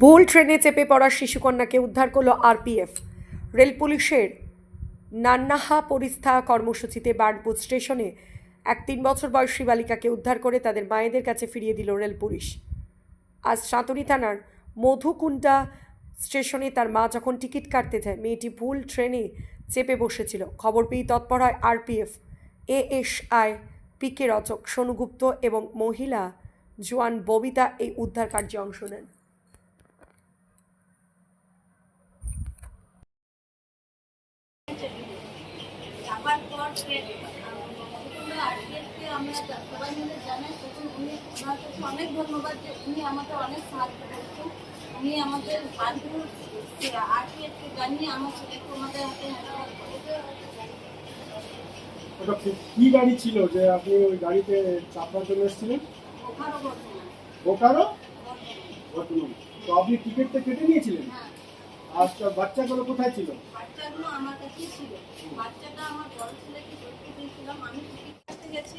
ভুল ট্রেনে চেপে পড়া শিশুকন্যাকে উদ্ধার করল আরপিএফ। রেল পুলিশের নান্নাহা পরিস্থা কর্মসূচিতে বার্নপুর স্টেশনে এক তিন বছর বয়সী বালিকাকে উদ্ধার করে তাদের মায়েদের কাছে ফিরিয়ে দিল রেল পুলিশ। আজ সাঁতুরি থানার মধুকুণ্ডা স্টেশনে তার মা যখন টিকিট কাটতে যায়, মেয়েটি ভুল ট্রেনে চেপে বসেছিল। খবর পেয়ে তৎপর হয় আরপিএফ। এএসআই পিকে রচক সোনুগুপ্ত এবং মহিলা জোয়ান ববিতা এই উদ্ধার কার্যে অংশ নেন। যাবার পর সে আরপিএফকে আমরা সবাই মিলে জানাই তখন উনি ওনার কাছে অনেক ধন্যবাদ যে উনি অনেক সাহায্য করছেন। উনি আমাদের বান্ধব আরপিএফকে জানিয়ে আমার ছেলেকে হাতে ওটা কি- গাড়ি ছিল যে আপনি ওই গাড়িতে চাপবার জন্য এসেছিলেন? বোকারো বর্তমান। তো আপনি টিকিটটা কেটে নিয়েছিলেন? হ্যাঁ। আচ্ছা বাচ্চাগুলো কোথায় ছিল? বাচ্চাগুলো আমার কাছেই ছিল। বাচ্চাটা আমার বড় ছেলেকে দেখতে দিয়েছিলাম আমি টিকিট কাটতে গেছি।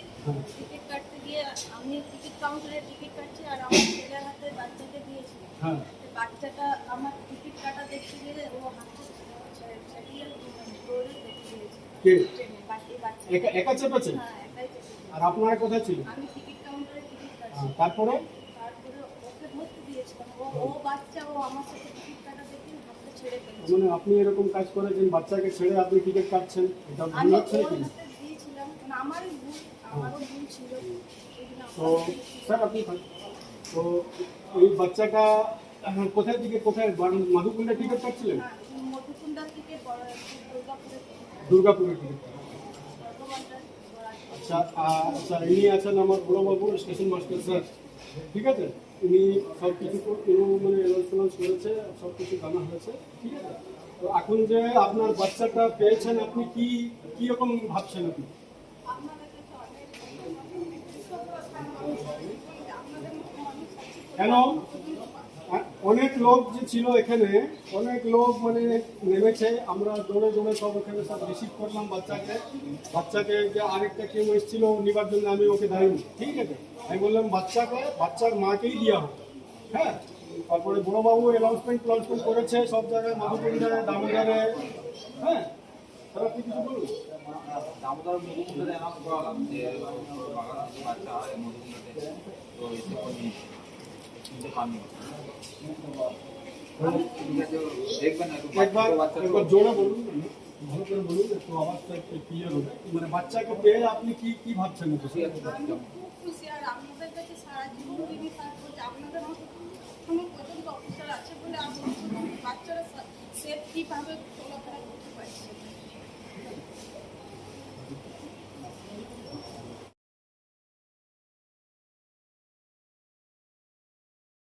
টিকিট কাটতে গিয়ে আমি টিকিট কাউন্টারে টিকিট কাটছি আর আমার ছেলের হাতে বাচ্চাকে দিয়েছি। হ্যাঁ। বাচ্চাটা আমার টিকিট কাটা দেখতে গেলে ও হাতে ছাড়িয়ে দৌড়ে দেখতে দিয়েছে কে? ট্রেনে। বাকি বাচ্চা একা একা চেপেছে? হ্যাঁ একাই চেপেছে। আর আপনারা কোথায় ছিল আমি টিকিট কাউন্টারে টিকিট কাটছি। তারপরে? তারপরে ওকে ধরতে দিয়েছিলাম ও ও বাচ্চা ও আমার সাথে টিকিট কাটা দেখে হাতে ছেড়ে ফেলেছে মানে আপনি এরকম কাজ করেছেন বাচ্চাকে ছেড়ে আপনি টিকিট কাটছেন এটা ভুল হচ্ছে কি দুর্গাপুরের দিয়েছিলাম মানে আমারই ভুল আমারও ভুল ছিল। তো। স্যার আপনি তো এই বাচ্চাটা কোথায় থেকে কোথায় মাধুকুণ্ডে টিকিট কাটছিলেন? হ্যাঁ, থেকে বড় দুর্গাপুরে। দুর্গাপুরে টিকিট বড় আচ্ছা আচ্ছা ইনি আছেন আমার বড়বাবু স্টেশন মাস্টার, স্যার। ঠিক আছে? উনি সব কিছু মানে অ্যানাউন্স করেছে সব কিছু জানা হয়েছে, ঠিক আছে? তো এখন যে আপনার বাচ্চাটা পেয়েছেন, আপনি কি কি রকম ভাবছেন আপনি? কেন? অনেক লোক যে ছিল এখানে, অনেক লোক মানে নেমেছে। আমরা দৌড়ে দৌড়ে সব ওখানে সব রিসিভ করলাম বাচ্চাকে। বাচ্চাকে যে আরেকটা কেউ এসেছিল নিবার জন্য আমি ওকে দেয়নি। ঠিক আছে। আমি বললাম, বাচ্চাকে, বাচ্চার মাকেই দেওয়া হোক হ্যাঁ? তারপরে বড়োবাবু অ্যানাউন্সমেন্ট ফ্লাউন্সমেন্ট করেছে, সব জায়গায় মাধুপুরে দামোদরে। হ্যাঁ? তাহলে আপনি কিছু বলুন একবার একটু আওয়াজটা মানে বাচ্চাকে পেয়ে আপনি কি কি ভাবছেন? খুশি আছে বাচ্চারা সেফ কীভাবে চলাফেরা করতে পারছি